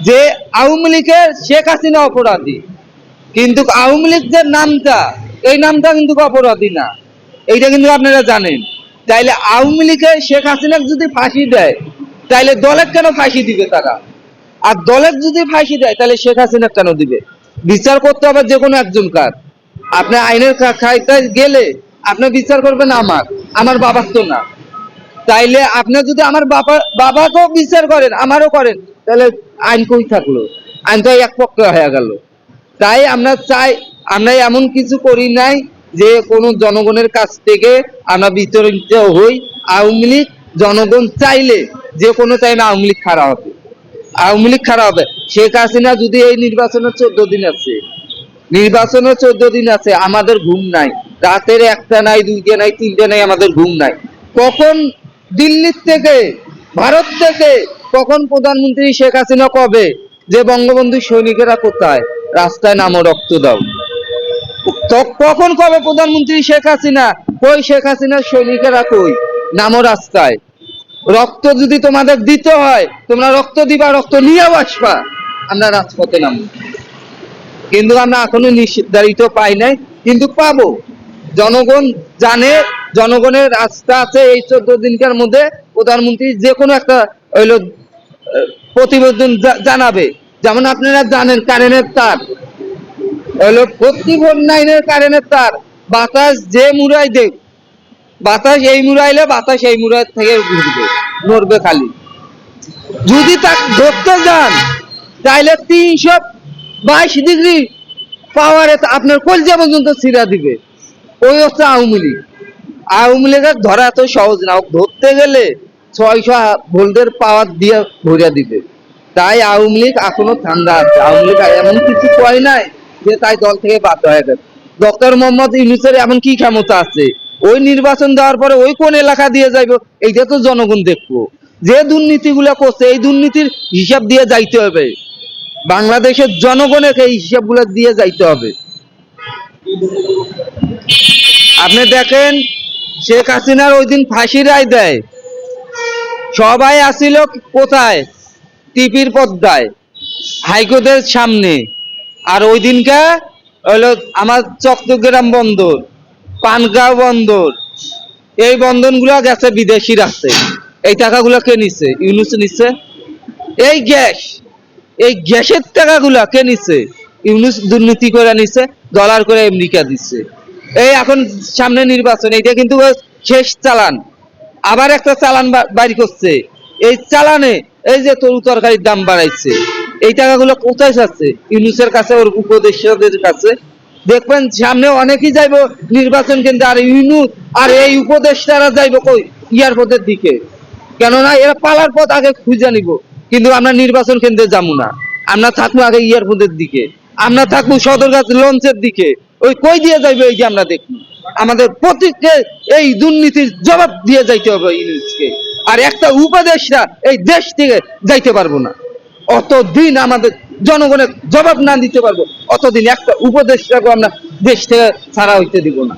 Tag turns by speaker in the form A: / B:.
A: যে আওয়ামী লীগের শেখ হাসিনা অপরাধী। কিন্তু আওয়ামী লীগ যে নামটা, এই নামটা কিন্তু অপরাধী না। এইটা কিন্তু আপনারা জানেন। তাইলে আওয়ামী লীগের শেখ হাসিনা যদি ফাঁসি দেয়, তাইলে দলের কেন ফাঁসি দিবে তারা? আর দলের যদি ফাঁসি দেয় তাহলে শেখ হাসিনা কেন দিবে? বিচার করতে হবে যে কোনো একজন কার। আপনি আইনের খাইতে গেলে আপনি বিচার করবেন আমার আমার বাবার তো না। তাইলে আপনি যদি আমার বাবা বাবাকেও বিচার করেন, আমারও করেন তাহলে আইন কই থাকল? আইন তো এক পক্ষ হয়ে গেল। তাই আমরা চাই, আমরা এমন কিছু করি নাই যে কোনো জনগণের কাছ থেকে আমরা বিতরিত হই। আওয়ামী লীগ জনগণ চাইলে যে কোনো টাইমে আওয়ামী লীগ খারাপ হবে। আওয়ামী লীগ খারাপ হবে। শেখ হাসিনা যদি এই নির্বাচনের চোদ্দ দিন আছে, নির্বাচনের চোদ্দ দিন আছে, আমাদের ঘুম নাই। রাতের একটা নাই, দুইটা নাই, তিনটে নাই, আমাদের ঘুম নাই। কখন দিল্লির থেকে, ভারত থেকে কখন প্রধানমন্ত্রী শেখ হাসিনা কবে? যে বঙ্গবন্ধু সৈনিকেরা কোথায়? রাস্তায় নামো, রক্ত দাও। কখন কবে প্রধানমন্ত্রী শেখ হাসিনা? কই শেখ হাসিনার সৈনিকেরা কই? নামো রাস্তায়। রক্ত যদি তোমাদের দিতে হয়, তোমরা রক্ত দিবা, রক্ত নিয়ে আসবা। আমরা রাজপথে নামবো। কিন্তু আমরা এখনও নির্ধারিত পাই নাই, কিন্তু পাবো। জনগণ জানে, জনগণের রাস্তা আছে এই চোদ্দ দিনকার মধ্যে প্রধানমন্ত্রী যে কোনো একটা, হইল প্রতিবেদন জানাবে। যেমন আপনারা জানেন কারেন্টের তার। হইল প্রতি ভোট নাইনের কারেন্টের তার। বাতাস যে মুড়াই দেখ বাতাস এই মুড়াইলে বাতাস এই মুড়াই থেকে ঘুরবে নড়বে খালি। যদি তাকে ধরতে যান, তাইলে তিনশো বাইশ ডিগ্রি পাওয়ারে আপনার কলজা পর্যন্ত ছিঁড়া দিবে। ওই হচ্ছে আওয়ামী লীগ। আওয়ামী লীগের ধরা এত সহজ না। ধরতে গেলে ছয়শো ভোল্টের পাওয়ার দিয়ে ভরিয়া দিবে। তাই আওয়ামী লীগ এখনও ঠান্ডা আছে। আওয়ামী লীগ এমন কিছু কয় নাই যে তাই দল থেকে বাদ হয়ে গেছে। ডক্টর মোহাম্মদ ইউনুসের এমন কি ক্ষমতা আছে? ওই নির্বাচন দেওয়ার পরে ওই কোন এলাকা দিয়ে যাইব? এইটা তো জনগণ দেখব। যে দুর্নীতিগুলো করছে, এই দুর্নীতির হিসাব দিয়ে যাইতে হবে। বাংলাদেশের জনগণের এই হিসাবগুলো দিয়ে যাইতে হবে। আপনি দেখেন, শেখ হাসিনার ওই দিন ফাঁসি রায় দেয়। সবাই আসিল কোথায়? টিপির পদ্মায়, হাইকোর্টের সামনে। আর ওই দিনকা হলো আমার চট্টগ্রাম বন্দর, পানগাঁও বন্দর। এই বন্দরগুলো গেছে বিদেশি রাখছে এই টাকাগুলো কে নিচ্ছে ইউনুস নিচ্ছে এই গ্যাস, এই গ্যাসের টাকাগুলা কে নিচ্ছে ইউনুস দুর্নীতি করে নিচ্ছে ডলার করে আমেরিকা দিচ্ছে এই এখন সামনে নির্বাচন, এইটা কিন্তু শেষ চালান। আবার একটা চালান বা- বাড়ি করছে। এই চালানে এই যে তরু তরকারির দাম বাড়াইছে, এই টাকাগুলো কোথায় যাচ্ছে? ইউনুসের কাছে, ওর উপদেষ্টাদের কাছে। দেখবেন সামনে অনেকেই যাইবো নির্বাচন কেন্দ্রে, আর ইউনুস আর এই উপদেষ্টারা যাইবো কই? এয়ারপোর্টের দিকে। কেননা এরা পালার পথ আগে খুঁজে নিব, কিন্তু আমরা নির্বাচন কেন্দ্রে যাব না। আমরা থাকব আগে এয়ারপোর্টের দিকে। আমরা থাকব সদরঘাট লঞ্চের দিকে। ওই কই দিয়ে যাইবে এই যে আমরা দেখি। আমাদের প্রতিকে এই দুর্নীতির জবাব দিয়ে যাইতে হবে ইংলিশকে আর একটা উপদেশটা এই দেশ থেকে যাইতে পারব না। অতদিন আমাদের জনগণের জবাব না দিতে পারব, অতদিন একটা উপদেশটাকে আমরা দেশ থেকে ছাড়া হইতে দিব না।